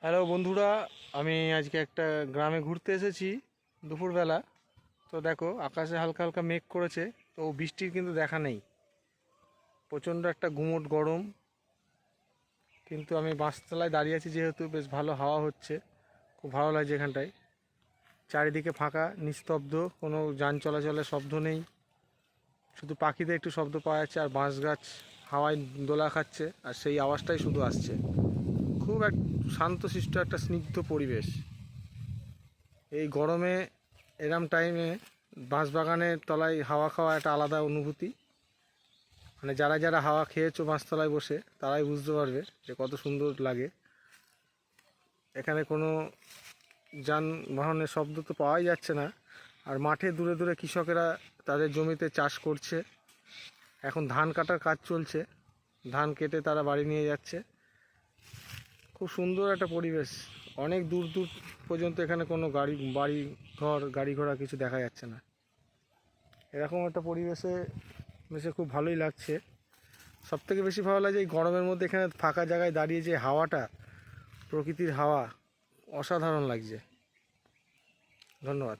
Hello বন্ধুরা, আমি আজকে একটা গ্রামে ঘুরতে এসেছি দুপুরবেলা। তো দেখো, আকাশে হালকা হালকা মেঘ করেছে, তো বৃষ্টির কিন্তু দেখা নেই। প্রচণ্ড একটা গুমোট গরম। কিন্তু আমি বাঁশতলায় দাঁড়িয়ে আছি, যেহেতু বেশ ভালো হাওয়া হচ্ছে। খুব ভালো লাগছে এখানটায়। চারিদিকে ফাঁকা, নিস্তব্ধ, কোনো যান চলাচলের শব্দ নেই। শুধু পাখিদের একটু শব্দ পাওয়া যাচ্ছে, আর বাঁশ গাছ হাওয়ায় দোলা খাচ্ছে, আর সেই আওয়াজটাই শুধু আসছে। খুব এক শান্তশিষ্ট একটা স্নিগ্ধ পরিবেশ। এই গরমে, এরম টাইমে বাঁশবাগানের তলায় হাওয়া খাওয়া একটা আলাদা অনুভূতি। মানে যারা যারা হাওয়া খেয়েছো বাঁশতলায় বসে, তারাই বুঝতে পারবে যে কত সুন্দর লাগে। এখানে কোনো যানবাহনের শব্দ তো পাওয়াই যাচ্ছে না। আর মাঠে দূরে দূরে কৃষকেরা তাদের জমিতে চাষ করছে। এখন ধান কাটার কাজ চলছে। ধান কেটে তারা বাড়ি নিয়ে যাচ্ছে। খুব সুন্দর একটা পরিবেশ। অনেক দূর দূর পর্যন্ত এখানে কোনো গাড়ি, বাড়ি, ঘর, গাড়ি ঘোড়া কিছু দেখা যাচ্ছে না। এরকম একটা পরিবেশে বেশি খুব ভালোই লাগছে। সব থেকে বেশি ভালো লাগে এই গরমের মধ্যে এখানে ফাঁকা জায়গায় দাঁড়িয়ে যে হাওয়াটা, প্রকৃতির হাওয়া, অসাধারণ লাগছে। ধন্যবাদ।